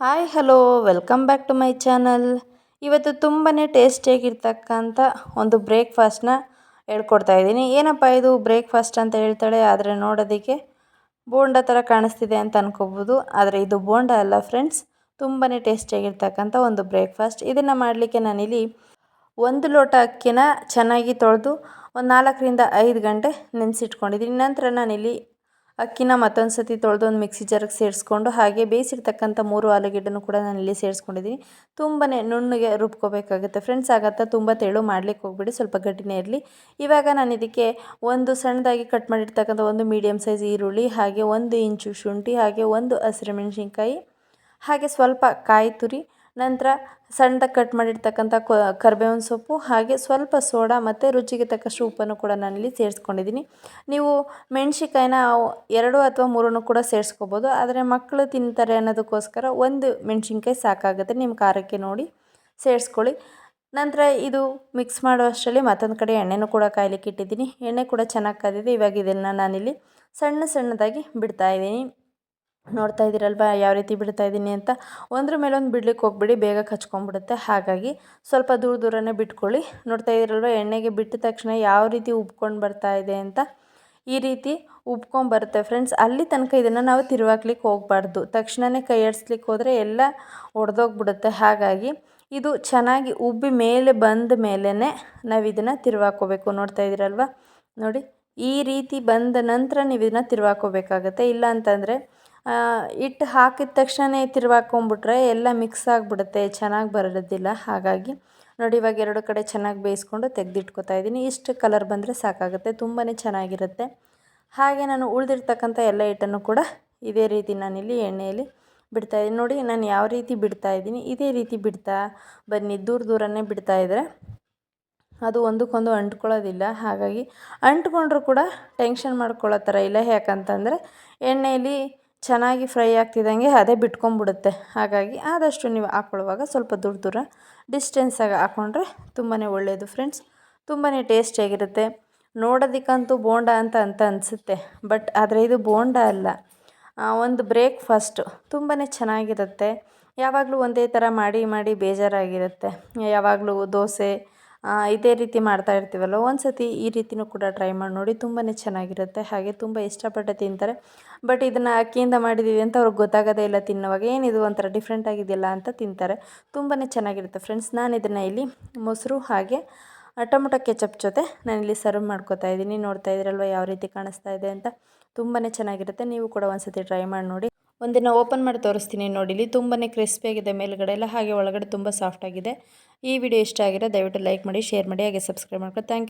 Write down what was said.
Hi, hello, welcome back to my channel. ಇವತ್ತು ತುಂಬಾ ಟೇಸ್ಟಿಯಾಗಿರ್ತಕ್ಕಂಥ ಒಂದು ಬ್ರೇಕ್ಫಾಸ್ಟ್ನ ಹೇಳ್ಕೊಡ್ತಾ ಇದ್ದೀನಿ. ಏನಪ್ಪ ಇದು ಬ್ರೇಕ್ಫಾಸ್ಟ್ ಅಂತ ಹೇಳ್ತಾಳೆ, ಆದರೆ ನೋಡೋದಕ್ಕೆ ಬೋಂಡ ಥರ ಕಾಣಿಸ್ತಿದೆ ಅಂತ ಅನ್ಕೋಬೋದು. ಆದರೆ ಇದು ಬೋಂಡ ಅಲ್ಲ ಫ್ರೆಂಡ್ಸ್ ತುಂಬಾ ಟೇಸ್ಟಿಯಾಗಿರ್ತಕ್ಕಂಥ ಒಂದು ಬ್ರೇಕ್ಫಾಸ್ಟ್. ಇದನ್ನು ಮಾಡಲಿಕ್ಕೆ ನಾನಿಲ್ಲಿ ಒಂದು ಲೋಟ ಅಕ್ಕಿನ ಚೆನ್ನಾಗಿ ತೊಳೆದು ಒಂದು ನಾಲ್ಕರಿಂದ ಐದು ಗಂಟೆ ನೆನೆಸಿಟ್ಕೊಂಡಿದ್ದೀನಿ. ನಂತರ ನಾನಿಲ್ಲಿ ಅಕ್ಕಿನ ಮತ್ತೊಂದು ಸತಿ ತೊಳೆದು ಒಂದು ಮಿಕ್ಸಿ ಜಾರಿಗೆ ಸೇರಿಸ್ಕೊಂಡು ಹಾಗೆ ಬೇಯಿಸಿರ್ತಕ್ಕಂಥ ಮೂರು ಆಲೂಗೆಡ್ಡೆನೂ ಕೂಡ ನಾನು ಇಲ್ಲಿ ಸೇರಿಸ್ಕೊಂಡಿದ್ದೀನಿ ತುಂಬಾ ನುಣ್ಣಗೆ ರುಬ್ಕೋಬೇಕಾಗುತ್ತೆ. ಫ್ರೆಂಡ್ಸ್ ಆಗತ್ತಾ ತುಂಬ ತೆಳು ಮಾಡ್ಲಿಕ್ಕೆ ಹೋಗ್ಬಿಡಿ. ಸ್ವಲ್ಪ ಗಟ್ಟಿನೇ ಇರಲಿ. ಇವಾಗ ನಾನು ಇದಕ್ಕೆ ಒಂದು ಸಣ್ಣದಾಗಿ ಕಟ್ ಮಾಡಿರ್ತಕ್ಕಂಥ ಒಂದು ಮೀಡಿಯಮ್ ಸೈಜ್ ಈರುಳ್ಳಿ, ಹಾಗೆ ಒಂದು ಇಂಚು ಶುಂಠಿ, ಹಾಗೆ ಒಂದು ಹಸಿರು ಮೆಣಸಿನ್ಕಾಯಿ, ಹಾಗೆ ಸ್ವಲ್ಪ ಕಾಯಿ ತುರಿ ನಂತರ ಸಣ್ಣದಾಗಿ ಕಟ್ ಮಾಡಿರ್ತಕ್ಕಂಥ ಕರ್ಬೇವಿನ ಸೊಪ್ಪು ಹಾಗೆ ಸ್ವಲ್ಪ ಸೋಡಾ ಮತ್ತು ರುಚಿಗೆ ತಕ್ಕಷ್ಟು ಉಪ್ಪನ್ನು ಕೂಡ ನಾನಿಲ್ಲಿ ಸೇರಿಸ್ಕೊಂಡಿದ್ದೀನಿ. ನೀವು ಮೆಣ್ಸಿಕಾಯಿನ ಎರಡು ಅಥವಾ ಮೂರನ್ನು ಕೂಡ ಸೇರಿಸ್ಕೋಬೋದು. ಆದರೆ ಮಕ್ಕಳು ತಿಂತಾರೆ ಅನ್ನೋದಕ್ಕೋಸ್ಕರ ಒಂದು ಮೆಣಸಿನ್ಕಾಯಿ ಸಾಕಾಗುತ್ತೆ ನಿಮ್ಮ ಖಾರಕ್ಕೆ ನೋಡಿ ಸೇರಿಸ್ಕೊಳ್ಳಿ. ನಂತರ ಇದು ಮಿಕ್ಸ್ ಮಾಡೋ ಅಷ್ಟರಲ್ಲಿ ಮತ್ತೊಂದು ಕಡೆ ಎಣ್ಣೆನೂ ಕೂಡ ಕಾಯಲಿಕ್ಕೆ ಇಟ್ಟಿದ್ದೀನಿ. ಎಣ್ಣೆ ಕೂಡ ಚೆನ್ನಾಗಿ ಕಾದಿದೆ. ಇವಾಗ ಇದನ್ನು ನಾನಿಲ್ಲಿ ಸಣ್ಣ ಸಣ್ಣದಾಗಿ ಬಿಡ್ತಾಯಿದ್ದೀನಿ ನೋಡ್ತಾ ಇದ್ದೀರಲ್ವ? ಯಾವ ರೀತಿ ಬಿಡ್ತಾ ಇದ್ದೀನಿ ಅಂತ. ಒಂದ್ರ ಮೇಲೊಂದು ಬಿಡ್ಲಿಕ್ಕೆ ಹೋಗ್ಬಿಡಿ, ಬೇಗ ಕಚ್ಕೊಂಡ್ಬಿಡುತ್ತೆ. ಹಾಗಾಗಿ ಸ್ವಲ್ಪ ದೂರ ದೂರನೇ ಬಿಟ್ಕೊಳ್ಳಿ. ನೋಡ್ತಾ ಇದ್ದೀರಲ್ವ, ಎಣ್ಣೆಗೆ ಬಿಟ್ಟ ತಕ್ಷಣ ಯಾವ ರೀತಿ ಉಬ್ಕೊಂಡು ಬರ್ತಾ ಇದೆ ಅಂತ. ಈ ರೀತಿ ಉಬ್ಕೊಂಬರುತ್ತೆ ಫ್ರೆಂಡ್ಸ್. ಅಲ್ಲಿ ತನಕ ಇದನ್ನು ನಾವು ತಿರುವಾಕ್ಲಿಕ್ಕೆ ಹೋಗಬಾರ್ದು. ತಕ್ಷಣವೇ ಕೈ ಆಡಿಸ್ಲಿಕ್ಕೆ ಹೋದರೆ ಎಲ್ಲ ಒಡೆದೋಗ್ಬಿಡುತ್ತೆ. ಹಾಗಾಗಿ ಇದು ಚೆನ್ನಾಗಿ ಉಬ್ಬಿ ಮೇಲೆ ಬಂದ ಮೇಲೇ ನಾವು ಇದನ್ನು ತಿರುವಾಕೋಬೇಕು ನೋಡ್ತಾ ಇದ್ದೀರಲ್ವ? ನೋಡಿ, ಈ ರೀತಿ ಬಂದ ನಂತರ ನೀವು ಇದನ್ನು ತಿರುವಾಕೋಬೇಕಾಗತ್ತೆ ಇಲ್ಲ ಅಂತಂದರೆ ಹಿಟ್ಟು ಹಾಕಿದ ತಕ್ಷಣ ತಿರುವಾಕೊಂಬಿಟ್ರೆ ಎಲ್ಲ ಮಿಕ್ಸ್ ಆಗಿಬಿಡುತ್ತೆ, ಚೆನ್ನಾಗಿ ಬರೋದಿಲ್ಲ. ಹಾಗಾಗಿ ನೋಡಿ ಇವಾಗ ಎರಡು ಕಡೆ ಚೆನ್ನಾಗಿ ಬೇಯಿಸ್ಕೊಂಡು ತೆಗೆದಿಟ್ಕೊತಾ ಇದ್ದೀನಿ. ಇಷ್ಟು ಕಲರ್ ಬಂದರೆ ಸಾಕಾಗುತ್ತೆ ತುಂಬಾ ಚೆನ್ನಾಗಿರುತ್ತೆ. ಹಾಗೆ ನಾನು ಉಳಿದಿರ್ತಕ್ಕಂಥ ಎಲ್ಲ ಹಿಟ್ಟನ್ನು ಕೂಡ ಇದೇ ರೀತಿ ನಾನಿಲ್ಲಿ ಎಣ್ಣೆಯಲ್ಲಿ ಬಿಡ್ತಾ ಇದ್ದೀನಿ. ನೋಡಿ ನಾನು ಯಾವ ರೀತಿ ಬಿಡ್ತಾ ಇದ್ದೀನಿ. ಇದೇ ರೀತಿ ಬಿಡ್ತಾ, ಬನ್ನಿ ದೂರ ದೂರನೇ ಬಿಡ್ತಾ ಇದ್ದರೆ ಅದು ಒಂದಕ್ಕೊಂದು ಅಂಟ್ಕೊಳ್ಳೋದಿಲ್ಲ. ಹಾಗಾಗಿ ಅಂಟ್ಕೊಂಡ್ರೂ ಕೂಡ ಟೆನ್ಷನ್ ಮಾಡ್ಕೊಳ್ಳೋ ಥರ ಇಲ್ಲ. ಯಾಕಂತಂದರೆ ಎಣ್ಣೆಯಲ್ಲಿ ಚೆನ್ನಾಗಿ ಫ್ರೈ ಆಗ್ತಿದ್ದಂಗೆ ಅದೇ ಬಿಟ್ಕೊಂಡ್ಬಿಡುತ್ತೆ ಹಾಗಾಗಿ ಆದಷ್ಟು ನೀವು ಹಾಕ್ಕೊಳ್ಳುವಾಗ ಸ್ವಲ್ಪ ದೂರ ದೂರ ಡಿಸ್ಟೆನ್ಸಾಗಿ ಹಾಕ್ಕೊಂಡ್ರೆ ತುಂಬಾ ಒಳ್ಳೆಯದು ಫ್ರೆಂಡ್ಸ್ ತುಂಬಾ ಟೇಸ್ಟಿಯಾಗಿರುತ್ತೆ ನೋಡೋದಕ್ಕಂತೂ ಬೋಂಡ ಅಂತ ಅಂತ ಅನಿಸುತ್ತೆ. ಬಟ್ ಆದರೆ ಇದು ಬೋಂಡ ಅಲ್ಲ. ಒಂದು ಬ್ರೇಕ್ಫಾಸ್ಟು ತುಂಬಾ ಚೆನ್ನಾಗಿರುತ್ತೆ. ಯಾವಾಗಲೂ ಒಂದೇ ಥರ ಮಾಡಿ ಮಾಡಿ ಬೇಜಾರಾಗಿರುತ್ತೆ. ಯಾವಾಗಲೂ ದೋಸೆ ಇದೇ ರೀತಿ ಮಾಡ್ತಾ ಇರ್ತೀವಲ್ಲ ಒಂದು ಸತಿ ಈ ರೀತಿನೂ ಕೂಡ ಟ್ರೈ ಮಾಡಿ ನೋಡಿ ತುಂಬಾ ಚೆನ್ನಾಗಿರುತ್ತೆ. ಹಾಗೆ ತುಂಬ ಇಷ್ಟಪಟ್ಟು ತಿಂತಾರೆ. ಬಟ್ ಇದನ್ನು ಅಕ್ಕಿಯಿಂದ ಮಾಡಿದ್ದೀವಿ ಅಂತ ಅವ್ರಿಗೆ ಗೊತ್ತಾಗೋದೇ ಇಲ್ಲ, ತಿನ್ನೋವಾಗ ಏನಿದು ಒಂಥರ ಡಿಫ್ರೆಂಟ್ ಆಗಿದೆಯಲ್ಲ ಅಂತ ತಿಂತಾರೆ. ತುಂಬಾ ಚೆನ್ನಾಗಿರುತ್ತೆ ಫ್ರೆಂಡ್ಸ್ ನಾನು ಇದನ್ನು ಇಲ್ಲಿ ಮೊಸರು ಹಾಗೆ ಟೊಮೊಟೊ ಕೆಚಪ್ ಜೊತೆ ನಾನಿಲ್ಲಿ ಸರ್ವ್ ಮಾಡ್ಕೋತಾ ಇದ್ದೀನಿ. ನೋಡ್ತಾ ಇದ್ದೀರಲ್ವ ಯಾವ ರೀತಿ ಕಾಣಿಸ್ತಾ ಇದೆ ಅಂತ? ತುಂಬಾ ಚೆನ್ನಾಗಿರುತ್ತೆ. ನೀವು ಕೂಡ ಒಂದು ಸತಿ ಟ್ರೈ ಮಾಡಿ ನೋಡಿ. ಒಂದಿನ ಓಪನ್ ಮಾಡಿ ತೋರಿಸ್ತೀನಿ ನೋಡಿ ನೋಡಿಲಿ ತುಂಬಾ ಕ್ರಿಸ್ಪಿಯಾಗಿದೆ ಮೇಲ್ಗಡೆ ಎಲ್ಲ, ಹಾಗೆ ಒಳಗಡೆ ತುಂಬ ಸಾಫ್ಟಾಗಿದೆ ಈ ವಿಡಿಯೋ ಇಷ್ಟ ಆಗಿರೋ ದಯವಿಟ್ಟು ಲೈಕ್ ಮಾಡಿ ಶೇರ್ ಮಾಡಿ, ಹಾಗೆ ಸಬ್ಸ್ಕ್ರೈಬ್ ಮಾಡ್ಕೊಳ್ಳಿ. Thank you